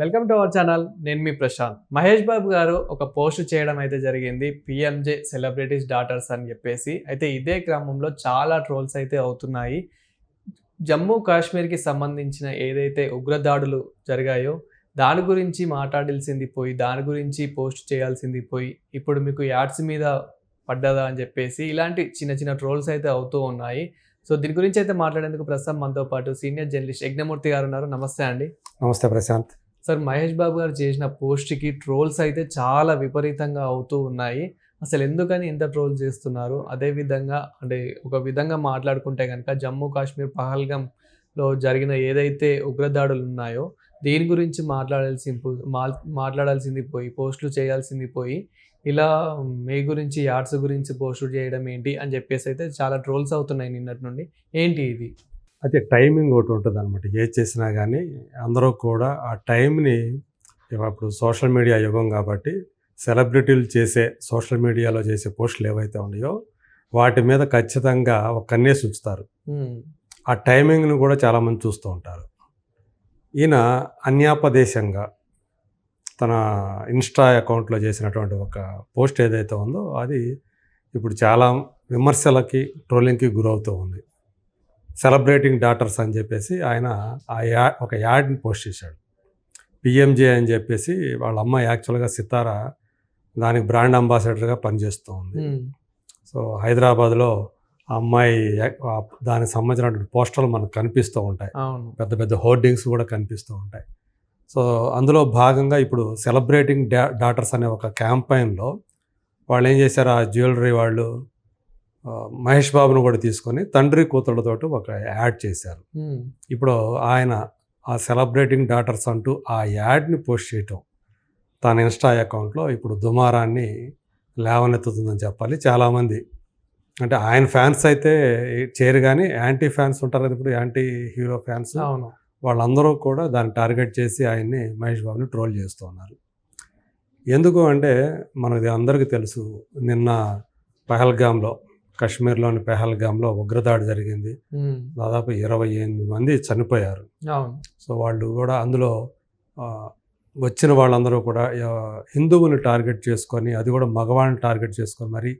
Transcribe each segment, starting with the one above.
Welcome to our channel నేను మీ ప్రశాంత్. మహేష్ బాబు గారు ఒక పోస్ట్ చేయడం అయితే జరిగింది. పిఎంజే సెలబ్రిటీస్ డాటర్స్ అని చెప్పేసి. అయితే ఇదే క్రమంలో చాలా ట్రోల్స్ అయితే అవుతున్నాయి. జమ్మూ కాశ్మీర్కి సంబంధించిన ఏదైతే ఉగ్రదాడులు జరిగాయో దాని గురించి మాట్లాడాల్సింది పోయి దాని గురించి పోస్ట్ చేయాల్సింది పోయి ఇప్పుడు మీకు యాడ్స్ మీద పడ్డదా అని చెప్పేసి ఇలాంటి చిన్న చిన్న ట్రోల్స్ అయితే అవుతూ ఉన్నాయి. సో దీని గురించి అయితే మాట్లాడేందుకు ప్రస్తుతం మనతో పాటు సీనియర్ జర్నలిస్ట్ యజ్ఞమూర్తి గారు ఉన్నారు. నమస్తే అండి. నమస్తే ప్రశాంత్. సార్ మహేష్ బాబు గారు చేసిన పోస్ట్కి ట్రోల్స్ అయితే చాలా విపరీతంగా అవుతూ ఉన్నాయి. అసలు ఎందుకని ఇంత ట్రోల్ చేస్తున్నారు? అదేవిధంగా అంటే ఒక విధంగా మాట్లాడుకుంటే కనుక జమ్మూ కాశ్మీర్ పహల్గంలో జరిగిన ఏదైతే ఉగ్రదాడులు ఉన్నాయో దీని గురించి మాట్లాడాల్సి మాట్లాడాల్సింది పోయి పోస్టులు చేయాల్సింది పోయి ఇలా మీ గురించి యాడ్స్ గురించి పోస్టులు చేయడం ఏంటి అని చెప్పేసి అయితే చాలా ట్రోల్స్ అవుతున్నాయి నిన్నటి నుండి. ఏంటి ఇది? అయితే టైమింగ్ ఒకటి ఉంటుంది అనమాట ఏది చేసినా కానీ అందరూ కూడా ఆ టైంని ఇప్పుడు సోషల్ మీడియా యుగం కాబట్టి సెలబ్రిటీలు చేసే సోషల్ మీడియాలో చేసే పోస్టులు ఏవైతే ఉన్నాయో వాటి మీద ఖచ్చితంగా ఒక కన్నేసి ఉంచుతారు. ఆ టైమింగ్ను కూడా చాలామంది చూస్తూ ఉంటారు. ఈయన అన్యాపదేశంగా తన ఇన్స్టా అకౌంట్లో చేసినటువంటి ఒక పోస్ట్ ఏదైతే ఉందో అది ఇప్పుడు చాలా విమర్శలకి ట్రోలింగ్కి గురవుతూ ఉంది. సెలబ్రేటింగ్ డాటర్స్ అని చెప్పేసి ఆయన ఆ యా ఒక యాడ్ని పోస్ట్ చేశాడు. పిఎంజే అని చెప్పేసి వాళ్ళ అమ్మ యాక్చువల్గా సితార దానికి బ్రాండ్ అంబాసిడర్గా పనిచేస్తూ ఉంది. సో హైదరాబాద్లో ఆ అమ్మాయి దానికి సంబంధించినటువంటి పోస్టర్లు మనకు కనిపిస్తూ ఉంటాయి. పెద్ద పెద్ద హోర్డింగ్స్ కూడా కనిపిస్తూ ఉంటాయి. సో అందులో భాగంగా ఇప్పుడు సెలబ్రేటింగ్ డా డాటర్స్ అనే ఒక క్యాంపైన్లో వాళ్ళు ఏం చేశారు? ఆ జ్యువెలరీ వాళ్ళు మహేష్ బాబును కూడా తీసుకొని తండ్రి కూతుళ్ళతోటి ఒక యాడ్ చేశారు. ఇప్పుడు ఆయన ఆ సెలబ్రేటింగ్ డాటర్స్ అంటూ ఆ యాడ్ని పోస్ట్ చేయటం తన ఇన్స్టా అకౌంట్లో ఇప్పుడు దుమారాన్ని లేవనెత్తుతుందని చెప్పాలి. చాలామంది అంటే ఆయన ఫ్యాన్స్ అయితే చేరు కానీ యాంటీ ఫ్యాన్స్ ఉంటారు కదా ఇప్పుడు యాంటీ హీరో ఫ్యాన్స్. అవును. వాళ్ళందరూ కూడా దాన్ని టార్గెట్ చేసి ఆయన్ని మహేష్ బాబుని ట్రోల్ చేస్తూ ఉన్నారు. ఎందుకు అంటే మనది అందరికీ తెలుసు నిన్న పహల్గామ్లో కాశ్మీర్లోని పెహల్గామ్లో ఉగ్రదాడి జరిగింది. దాదాపు ఇరవై ఎనిమిది మంది చనిపోయారు. సో వాళ్ళు కూడా అందులో వచ్చిన వాళ్ళందరూ కూడా హిందువుని టార్గెట్ చేసుకొని అది కూడా మగవాళ్ళని టార్గెట్ చేసుకొని మరి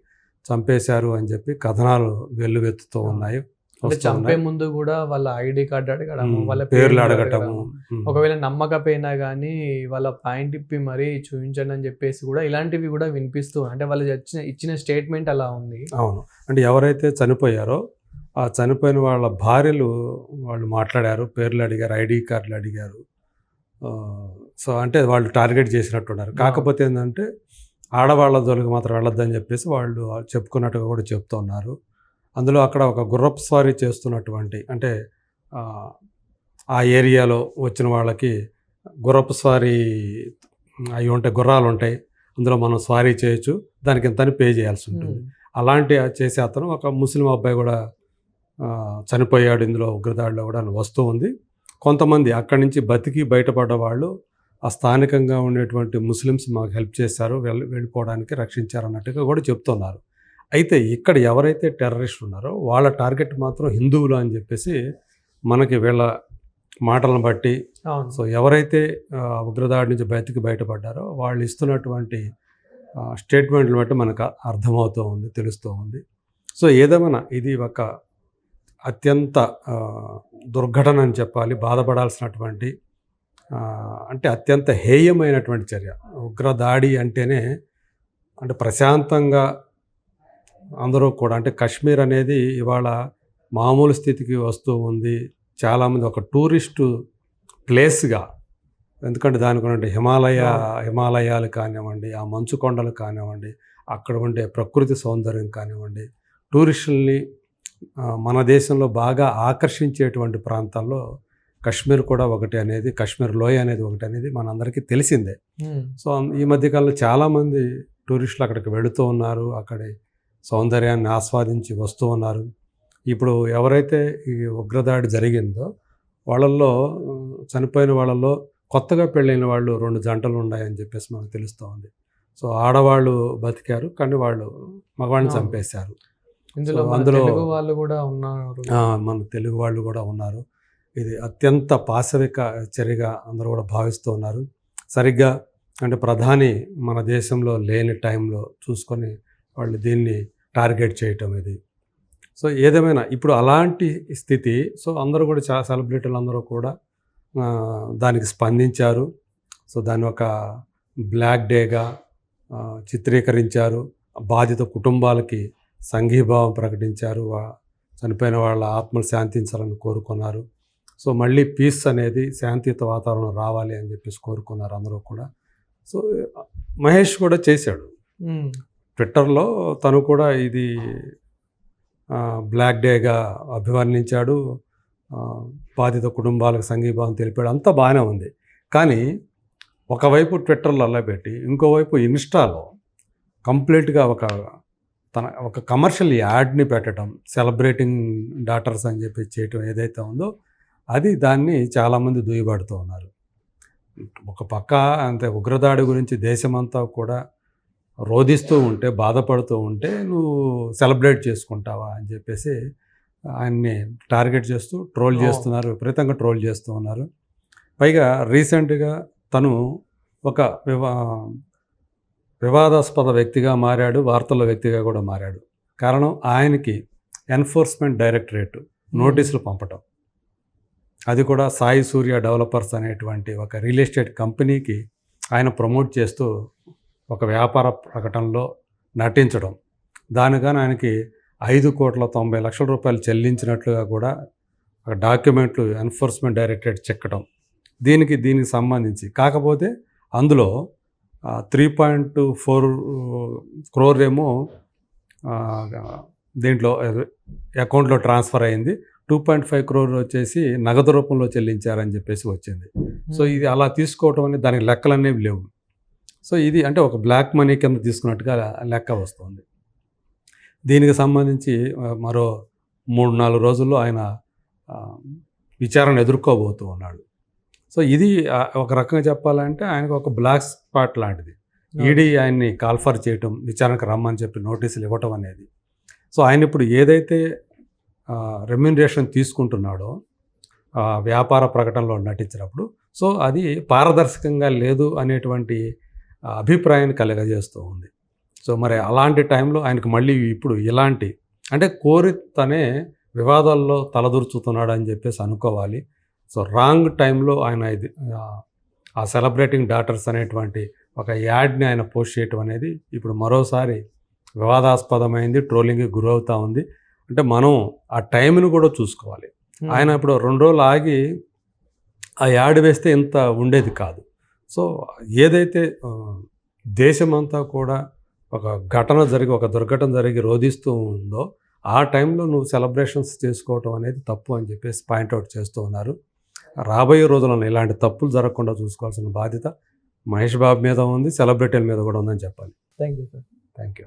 చంపేశారు అని చెప్పి కథనాలు వెల్లువెత్తుతూ ఉన్నాయి. అంటే చంపే. ముందు కూడా వాళ్ళ ఐడి కార్డు అడగడము వాళ్ళ పేర్లు అడగటము. ఒకవేళ నమ్మకపోయినా కానీ వాళ్ళ పాయింట్ ఇప్పి మరీ చూపించండి అని చెప్పేసి కూడా ఇలాంటివి కూడా వినిపిస్తూ అంటే వాళ్ళు ఇచ్చిన ఇచ్చిన స్టేట్మెంట్ అలా ఉంది. అవును. అంటే ఎవరైతే చనిపోయారో ఆ చనిపోయిన వాళ్ళ భార్యలు వాళ్ళు మాట్లాడారు పేర్లు అడిగారు ఐడి కార్డులు అడిగారు. సో అంటే వాళ్ళు టార్గెట్ చేసినట్టున్నారు. కాకపోతే ఏంటంటే ఆడవాళ్ళ జోలికి మాత్రం వెళ్ళొద్దని చెప్పేసి వాళ్ళు చెప్పుకున్నట్టుగా కూడా చెప్తున్నారు అందులో అక్కడ ఒక గుర్రపు స్వారీ చేస్తున్నటువంటి అంటే ఆ, ఏరియాలో వచ్చిన వాళ్ళకి గుర్రపు స్వారీ అవి ఉంటాయి గుర్రాలు ఉంటాయి అందులో మనం స్వారీ చేయొచ్చు దానికి ఎంత పే చేయాల్సి ఉంటుంది. అలాంటి చేసే అతను ఒక ముస్లిం అబ్బాయి కూడా చనిపోయాడు ఇందులో ఉగ్రదాడిలో కూడా అని వస్తూ ఉంది. కొంతమంది అక్కడి నుంచి బతికి బయటపడ్డ వాళ్ళు ఆ స్థానికంగా ఉండేటువంటి ముస్లిమ్స్ మాకు హెల్ప్ చేశారు వెళ్ళి వెళ్ళిపోవడానికి రక్షించారు అన్నట్టుగా కూడా చెప్తున్నారు. అయితే ఇక్కడ ఎవరైతే టెర్రరిస్ట్ ఉన్నారో వాళ్ళ టార్గెట్ మాత్రం హిందువులు అని చెప్పేసి మనకి వీళ్ళ మాటలను బట్టి సో ఎవరైతే ఉగ్రదాడి నుంచి బయటికి బయటపడ్డారో వాళ్ళు ఇస్తున్నటువంటి స్టేట్మెంట్లు బట్టి మనకు అర్థమవుతూ ఉంది తెలుస్తూ ఉంది. సో ఏదేమైనా ఇది ఒక అత్యంత దుర్ఘటన అని చెప్పాలి బాధపడాల్సినటువంటి అంటే అత్యంత హేయమైనటువంటి చర్య. ఉగ్రదాడి అంటేనే అంటే ప్రశాంతంగా అందరూ కూడా అంటే కాశ్మీర్ అనేది ఇవాళ మామూలు స్థితికి వస్తూ ఉంది. చాలామంది ఒక టూరిస్టు ప్లేస్గా ఎందుకంటే దానికి ఉన్నటువంటి హిమాలయ హిమాలయాలు కానివ్వండి ఆ మంచు కొండలు కానివ్వండి అక్కడ ఉండే ప్రకృతి సౌందర్యం కానివ్వండి టూరిస్టుల్ని మన దేశంలో బాగా ఆకర్షించేటువంటి ప్రాంతాల్లో కాశ్మీర్ కూడా ఒకటి అనేది కాశ్మీర్ లోయ అనేది ఒకటి అనేది మనందరికీ తెలిసిందే. సో ఈ మధ్యకాలంలో చాలామంది టూరిస్టులు అక్కడికి వెళుతూ ఉన్నారు. అక్కడి సౌందర్యాన్ని ఆస్వాదించి వస్తూ ఉన్నారు. ఇప్పుడు ఎవరైతే ఈ ఉగ్రదాడి జరిగిందో వాళ్ళల్లో చనిపోయిన వాళ్ళల్లో కొత్తగా పెళ్ళైన వాళ్ళు రెండు జంటలు ఉన్నాయని చెప్పేసి మనకు తెలుస్తూ ఉంది. సో ఆడవాళ్ళు బతికారు కానీ వాళ్ళు మగవాళ్ళని. చంపేశారు. ఇందులో అందులో- వాళ్ళు కూడా ఉన్నారు. మన తెలుగు వాళ్ళు కూడా ఉన్నారు. ఇది అత్యంత పాశవిక చర్యగా అందరూ కూడా భావిస్తూ ఉన్నారు. సరిగ్గా అంటే ప్రధాని మన దేశంలో లేని టైంలో చూసుకొని వాళ్ళు దీన్ని టార్గెట్ చేయటం ఇది. సో ఏదేమైనా ఇప్పుడు అలాంటి స్థితి సో అందరూ కూడా చాలా సెలబ్రిటీలు అందరూ కూడా దానికి స్పందించారు. సో దాన్ని ఒక బ్లాక్ డేగా చిత్రీకరించారు. బాధిత కుటుంబాలకి సంఘీభావం ప్రకటించారు. చనిపోయిన వాళ్ళ ఆత్మలు శాంతించాలని కోరుకున్నారు. సో మళ్ళీ పీస్ అనేది శాంతియుత వాతావరణం రావాలి అని చెప్పేసి కోరుకున్నారు అందరూ కూడా. సో మహేష్ కూడా చేశాడు. ట్విట్టర్లో తను కూడా ఇది బ్లాక్ డేగా అభివర్ణించాడు. బాధిత కుటుంబాలకు సంఘీభావం తెలిపాడు. అంతా బాగానే ఉంది. కానీ ఒకవైపు ట్విట్టర్లో అలా పెట్టి ఇంకోవైపు ఇన్స్టాలో కంప్లీట్గా ఒక తన ఒక కమర్షియల్ యాడ్ని పెట్టడం సెలబ్రేటింగ్ డాటర్స్ అని చెప్పి చేయటం ఏదైతే ఉందో అది దాన్ని చాలామంది దుయ్యబడుతూ ఉన్నారు. ఒక పక్క అంతే ఉగ్రదాడి గురించి దేశమంతా కూడా రోధిస్తూ ఉంటే బాధపడుతూ ఉంటే నువ్వు సెలబ్రేట్ చేసుకుంటావా అని చెప్పేసి ఆయన్ని టార్గెట్ చేస్తూ ట్రోల్. చేస్తున్నారు విపరీతంగా ట్రోల్ చేస్తూ ఉన్నారు. పైగా రీసెంట్గా తను ఒక వివా వివాదాస్పద వ్యక్తిగా మారాడు వార్తల వ్యక్తిగా కూడా మారాడు. కారణం ఆయనకి ఎన్ఫోర్స్మెంట్ డైరెక్టరేట్ నోటీసులు పంపటం. అది కూడా సాయి సూర్య డెవలపర్స్ అనేటువంటి ఒక రియల్ ఎస్టేట్ కంపెనీకి ఆయన ప్రమోట్ చేస్తూ ఒక వ్యాపార ప్రకటనలో నటించడం. దానిగాని ఆయనకి ఐదు కోట్ల తొంభై లక్షల రూపాయలు చెల్లించినట్లుగా కూడా ఒక డాక్యుమెంట్లు ఎన్ఫోర్స్మెంట్ డైరెక్టరేట్ చెక్కడం. దీనికి దీనికి సంబంధించి కాకపోతే అందులో త్రీ పాయింట్ ఫోర్ క్రోర్ ఏమో దీంట్లో అకౌంట్లో ట్రాన్స్ఫర్ అయింది. టూ పాయింట్ ఫైవ్ క్రోర్ వచ్చేసి నగదు రూపంలో చెల్లించారని చెప్పేసి వచ్చింది. సో ఇది అలా తీసుకోవటం అనేది దానికి లెక్కలు అనేవి లేవు. సో ఇది అంటే ఒక బ్లాక్ మనీ కింద తీసుకున్నట్టుగా లెక్క వస్తుంది. దీనికి సంబంధించి మరో మూడు నాలుగు రోజుల్లో ఆయన విచారణ ఎదుర్కోబోతూ ఉన్నాడు. సో ఇది ఒక రకంగా చెప్పాలంటే ఆయనకు ఒక బ్లాక్ స్పాట్ లాంటిది. ఈడీ ఆయన్ని కాల్ఫర్ చేయటం విచారణకు రమ్మని చెప్పి నోటీసులు ఇవ్వటం అనేది. సో ఆయన ఇప్పుడు ఏదైతే రెమ్యునరేషన్ తీసుకుంటున్నాడో వ్యాపార ప్రకటనలో నటించినప్పుడు సో అది పారదర్శకంగా లేదు అనేటువంటి అభిప్రాయాన్ని కలగజేస్తూ ఉంది. సో మరి అలాంటి టైంలో ఆయనకు మళ్ళీ ఇప్పుడు ఇలాంటి అంటే కోరి తనే వివాదాల్లో తలదూర్చుతున్నాడు అని చెప్పేసి అనుకోవాలి. సో రాంగ్ టైంలో ఆయన ఇది ఆ, సెలబ్రేటింగ్ డాటర్స్ అనేటువంటి ఒక యాడ్ని ఆయన పోస్ట్ చేయటం అనేది ఇప్పుడు మరోసారి వివాదాస్పదమైంది ట్రోలింగ్కి గురవుతూ ఉంది. అంటే మనం ఆ టైంను కూడా చూసుకోవాలి. ఆయన ఇప్పుడు రెండు రోజులు ఆగి ఆ యాడ్ వేస్తే ఇంత ఉండేది కాదు. సో ఏదైతే దేశమంతా కూడా ఒక ఘటన జరిగి ఒక దుర్ఘటన జరిగి రోధిస్తూ ఉందో ఆ టైంలో నువ్వు సెలబ్రేషన్స్ చేసుకోవటం అనేది తప్పు అని చెప్పేసి పాయింట్అవుట్ చేస్తూ ఉన్నారు. రాబోయే రోజులలో ఇలాంటి తప్పులు జరగకుండా చూసుకోవాల్సిన బాధ్యత మహేష్ బాబు మీద ఉంది సెలబ్రిటీల మీద కూడా ఉందని చెప్పాలి. Thank you sir. Thank you